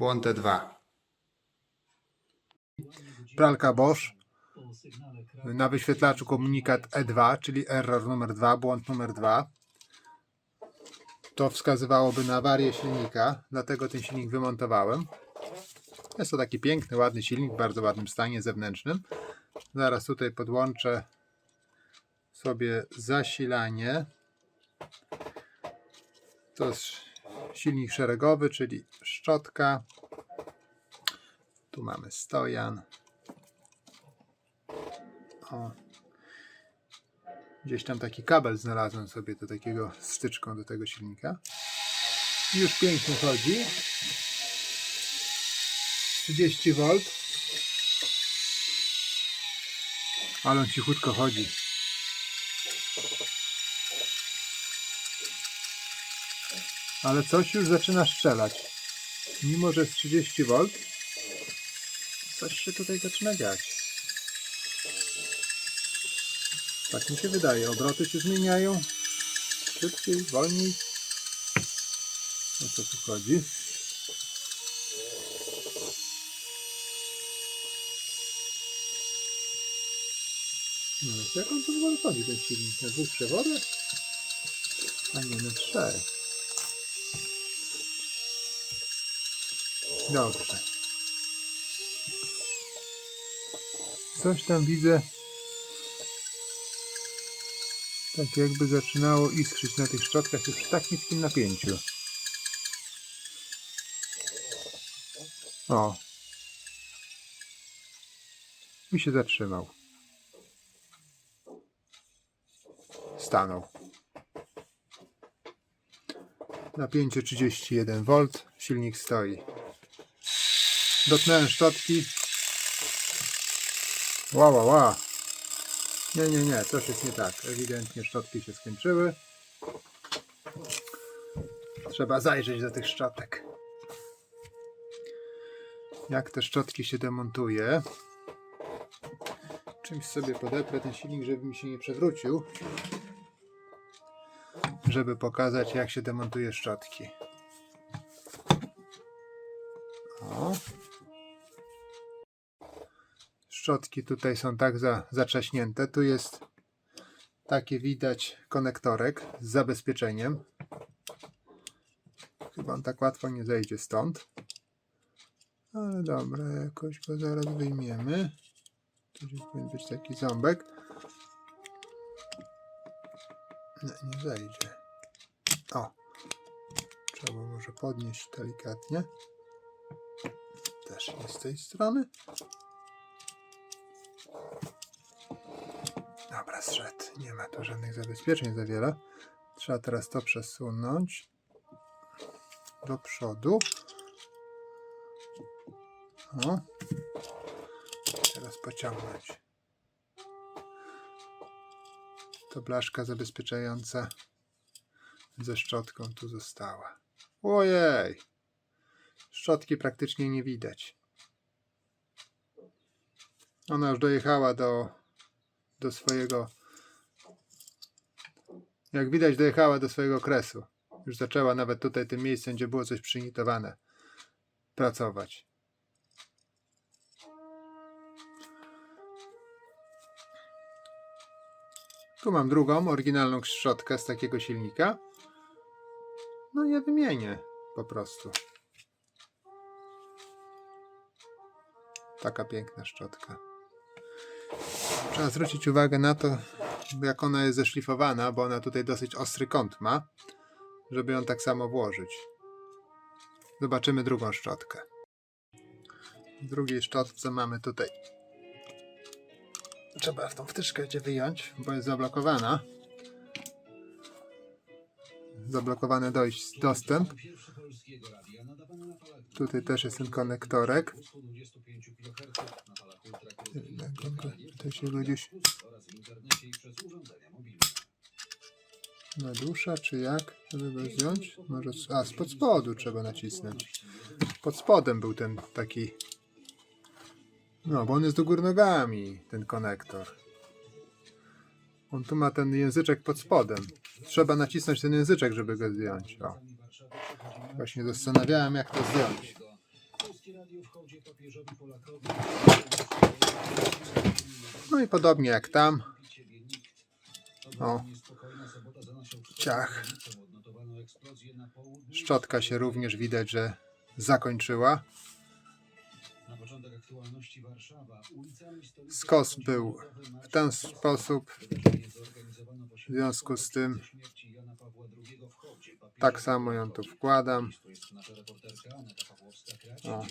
Błąd T2. Pralka Bosch. Na wyświetlaczu komunikat E2, czyli error numer 2, błąd numer 2. To wskazywałoby na awarię silnika, dlatego ten silnik wymontowałem. Jest to taki piękny, ładny silnik w bardzo ładnym stanie zewnętrznym. Zaraz tutaj podłączę sobie zasilanie. To jest silnik szeregowy, czyli szczotka. Tu mamy stojan. O. Gdzieś tam taki kabel znalazłem sobie do takiego styczką do tego silnika. Już pięknie chodzi. 30 V. Ale on cichutko chodzi. Ale coś już zaczyna strzelać. Mimo, że jest 30 V, coś się tutaj zaczyna dziać. Tak mi się wydaje. Obroty się zmieniają. Szybciej, wolniej. O co tu chodzi? No, jak on to w ogóle chodzi, ten silnik? Na dwóch przewodach? A nie, na trzech. Dobrze. Coś tam widzę. Tak jakby zaczynało iskrzyć na tych szczotkach już w tak niskim napięciu. O. I się zatrzymał. Stanął. Napięcie 31 V. Silnik stoi. Dotknąłem szczotki. Ła, ła, ła. Nie, nie, nie, coś jest nie tak. Ewidentnie szczotki się skończyły. Trzeba zajrzeć do tych szczotek. Jak te szczotki się demontuje. Czymś sobie podeprę ten silnik, żeby mi się nie przewrócił. Żeby pokazać, jak się demontuje szczotki. O. Szczotki tutaj są tak za, zaczaśnięte. Tu jest takie widać konektorek z zabezpieczeniem. Chyba on tak łatwo nie zejdzie stąd. Ale dobra, jakoś go zaraz wyjmiemy. Tu powinien być taki ząbek. Nie, nie zejdzie. O! Trzeba może podnieść delikatnie. Też nie z tej strony. Dobra, zszedł. Nie ma tu żadnych zabezpieczeń za wiele. Trzeba teraz to przesunąć do przodu. O. Teraz pociągnąć. To blaszka zabezpieczająca ze szczotką tu została. Ojej! Szczotki praktycznie nie widać. Ona już dojechała do, do swojego. Jak widać, dojechała do swojego kresu. Już zaczęła nawet tutaj tym miejscem, gdzie było coś przynitowane, pracować. Tu mam drugą, oryginalną szczotkę z takiego silnika. No i ja wymienię po prostu. Taka piękna szczotka. Trzeba zwrócić uwagę na to, jak ona jest zeszlifowana, bo ona tutaj dosyć ostry kąt ma, żeby ją tak samo włożyć. Zobaczymy drugą szczotkę. W drugiej szczotce mamy tutaj. Trzeba w tą wtyczkę gdzie wyjąć, bo jest zablokowana. Zablokowany dojść, dostęp. Tutaj też jest ten konektorek. Tutaj się go gdzieś nadusza, czy jak? Żeby go zdjąć? Może, z- a, spod spodu trzeba nacisnąć. Pod spodem był ten taki... No, bo on jest do góry nogami, ten konektor. On tu ma ten języczek pod spodem. Trzeba nacisnąć ten języczek, żeby go zdjąć. O. Właśnie zastanawiałem, jak to zdjąć. No i podobnie jak tam. O. Ciach. Szczotka się również widać, że zakończyła. Skos był w ten sposób. W związku z tym tak samo ją tu wkładam. O.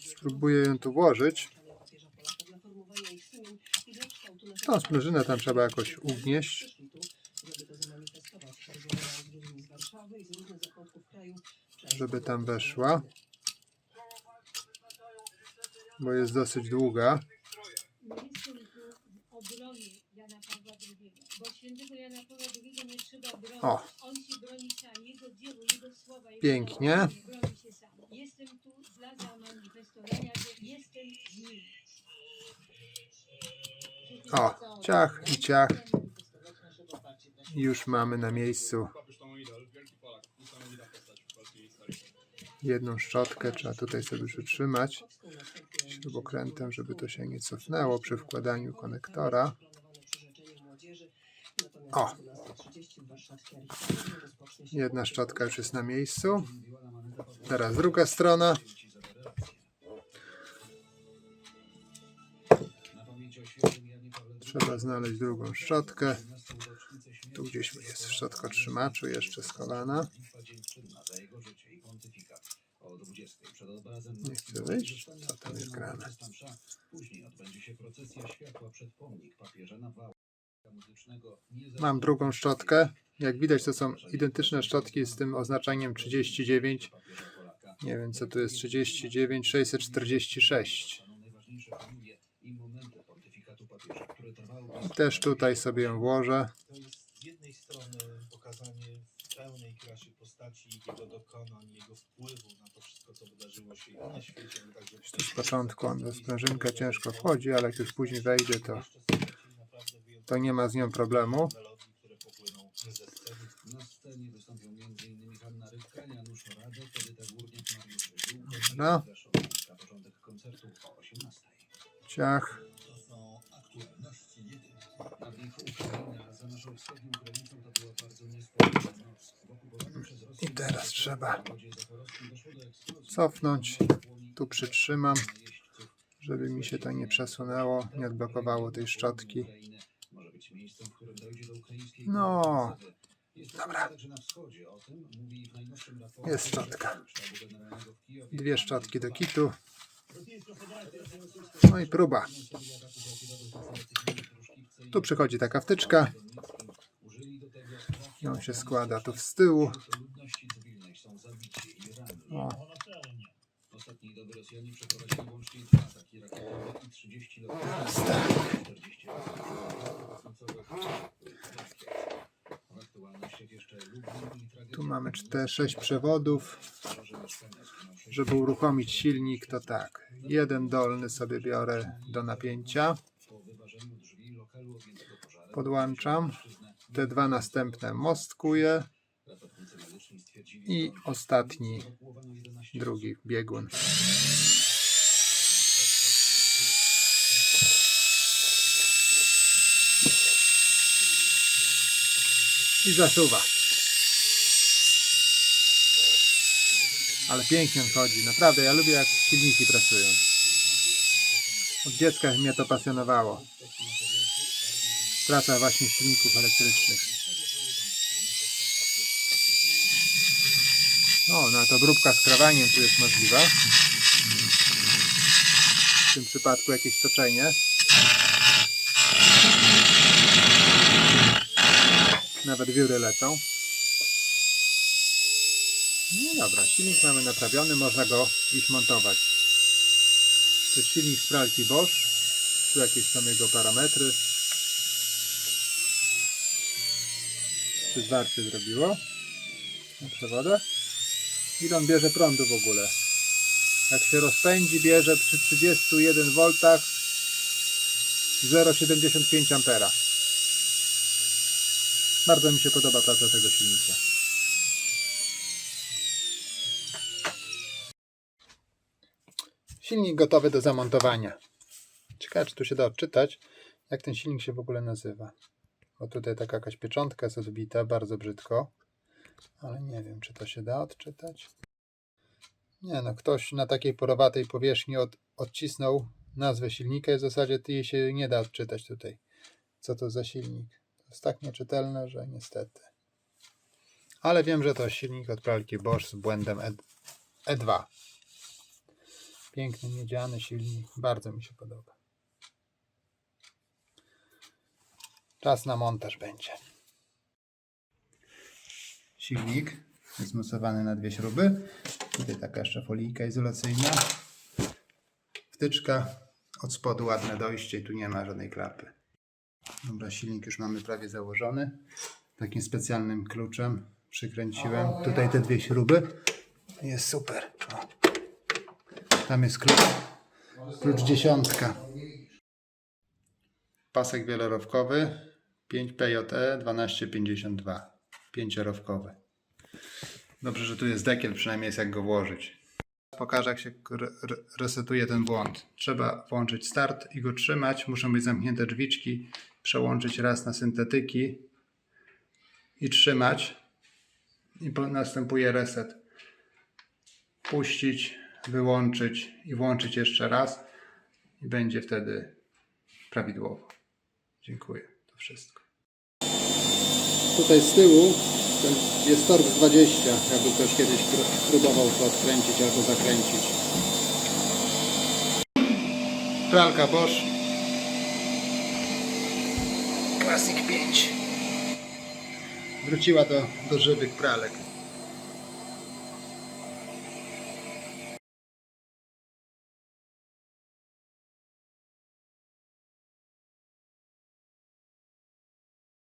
Spróbuję ją tu włożyć. Tą sprężynę tam trzeba jakoś ugnieść. Sam. Jestem tu dla zamanifestowania, że jestem z nim. O, ciach i ciach. Już mamy na miejscu jedną szczotkę. Trzeba tutaj sobie przytrzymać śrubokrętem, żeby to się nie cofnęło przy wkładaniu konektora. O. Jedna szczotka już jest na miejscu. Teraz druga strona. Trzeba znaleźć drugą szczotkę. Tu gdzieś jest w szczotkotrzymaczu jeszcze schowana. Nie chcę wyjść? Co tam jest grane? Mam drugą szczotkę. Jak widać to są identyczne szczotki z tym oznaczeniem 39. Nie wiem co tu jest 39 646. Też tutaj sobie ją włożę. Pełnej krasie postaci, jego dokonań, jego wpływu na to wszystko, co wydarzyło się i na świecie, ale także w Tu z początku on do sprężynka ciężko wchodzi, ale jak już później wejdzie, to, to nie ma z nią problemu. melodii, które popłyną ze sceny. Na scenie wystąpią m.in. Hanna Rybka, Janusz Radek, Edyta Górniak, Mariusz Ziółko, Dobra. Na początek koncertu o 18. Ciach. To są aktualności jedynki. Na wieku Ukraina za naszą wschodnią granicą I teraz trzeba cofnąć. Tu przytrzymam, żeby mi się to nie przesunęło, nie odblokowało tej szczotki. No. Dobra. Jest szczotka. Dwie szczotki do kitu. No i próba. Tu przychodzi taka wtyczka. Ją się składa tu z tyłu. O, Ostatniej doby Rosjanie przeprowadzili łącznie dwa ataki rakietowe i 30 lotów. 40 W aktualnościach jeszcze Lublin i tragedia tu mamy 4, 6 przewodów. Żeby uruchomić silnik, to tak. Jeden dolny sobie biorę do napięcia. Podłączam. Te dwa następne stwierdzili, I ostatni, ewakuowano 11 drugi biegun. I zasuwa. Ale pięknie on chodzi. Naprawdę, ja lubię jak silniki pracują. Od dziecka mnie to pasjonowało. Praca właśnie silników elektrycznych. No to obróbka z krawaniem tu jest możliwa. W tym przypadku jakieś toczenie. Nawet wióry lecą. No dobra, silnik mamy naprawiony, można go iść montować. To jest silnik z pralki Bosch. Tu jakieś są jego parametry. się zwarcie zrobiło na przewodach. Ile on bierze prądu w ogóle? Jak się rozpędzi, bierze przy 31 V 0,75 A. Bardzo mi się podoba praca tego silnika. Silnik gotowy do zamontowania. Ciekawe, czy tu się da odczytać, jak ten silnik się w ogóle nazywa. Bo tutaj taka jakaś pieczątka jest odbita, bardzo brzydko. Ale nie wiem, czy to się da odczytać. Nie no, ktoś na takiej porowatej powierzchni od, odcisnął nazwę silnika i w zasadzie jej się nie da odczytać tutaj. Co to za silnik? To jest tak nieczytelne, że niestety. Ale wiem, że to silnik od pralki Bosch z błędem E, E2. Piękny miedziany silnik, bardzo mi się podoba. Czas na montaż będzie. Silnik jest mocowany na dwie śruby. Tutaj taka jeszcze folijka izolacyjna. Wtyczka od spodu ładne dojście i tu nie ma żadnej klapy. Dobra, silnik już mamy prawie założony. Takim specjalnym kluczem przykręciłem tutaj te dwie śruby. Jest super. O. Tam jest klucz. Klucz dziesiątka. Pasek wielorowkowy 5 PJE 1252. Pięciorowkowy. Dobrze, że tu jest dekiel, przynajmniej jest jak go włożyć. Pokażę, jak się re- re- resetuje ten błąd. Trzeba włączyć start i go trzymać. Muszą być zamknięte drzwiczki. Przełączyć raz na syntetyki i trzymać. I następuje reset. Puścić, wyłączyć i włączyć jeszcze raz. I będzie wtedy prawidłowo. Dziękuję. To wszystko. Tutaj z tyłu jest Torx 20, jakby ktoś kiedyś pró- próbował to odkręcić albo zakręcić. Pralka Bosch. Classic 5. Wróciła do, do żywych pralek.